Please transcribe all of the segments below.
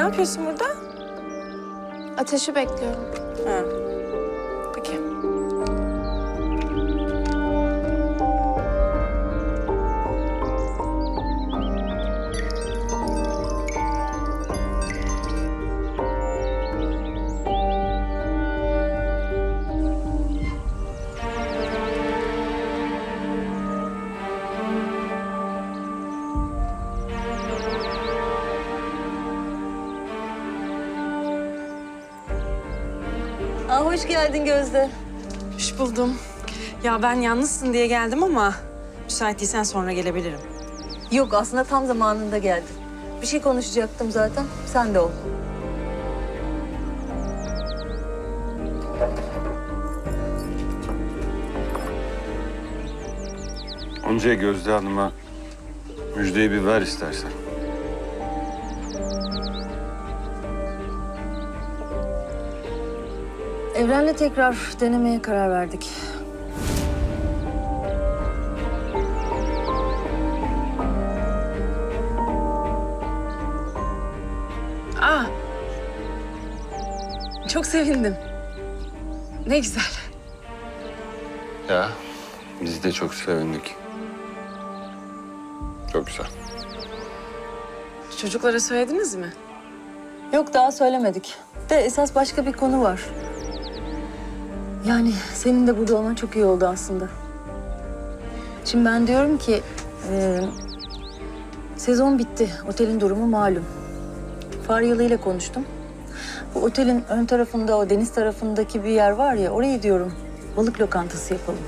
yapıyorsun burada? Ateşi bekliyorum. Ha. Peki. Aa, hoş geldin Gözde. Hoş buldum. Ya ben yalnızsın diye geldim ama müsait değilsen sonra gelebilirim. Yok aslında tam zamanında geldin. Bir şey konuşacaktım zaten. Sen de ol. Önce Gözde Hanım'a müjdeyi bir ver istersen. Evren'le tekrar denemeye karar verdik. Aa. Çok sevindim. Ne güzel. Ya biz de çok sevindik. Çok güzel. Çocuklara söylediniz mi? Yok daha söylemedik. De esas başka bir konu var. Yani senin de burada olman çok iyi oldu aslında. Şimdi ben diyorum ki... e, sezon bitti. Otelin durumu malum. Faryalı ile konuştum. Bu otelin ön tarafında, o deniz tarafındaki bir yer var ya... Orayı diyorum balık lokantası yapalım.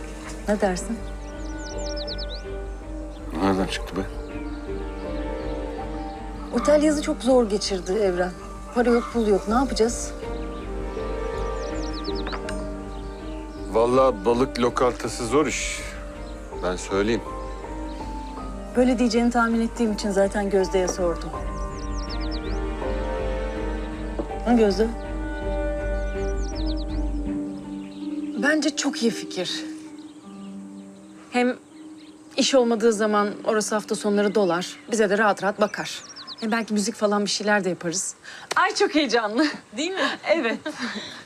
Ne dersin? Nereden çıktı be? Otel yazı çok zor geçirdi Evren. Para yok, pul yok. Ne yapacağız? Vallahi balık lokantası zor iş. Ben söyleyeyim. Böyle diyeceğini tahmin ettiğim için zaten Gözde'ye sordum. Ha Gözde? Bence çok iyi fikir. Hem iş olmadığı zaman orası hafta sonları dolar. Bize de rahat rahat bakar. Hem belki müzik falan bir şeyler de yaparız. Ay çok heyecanlı. Değil mi? Evet.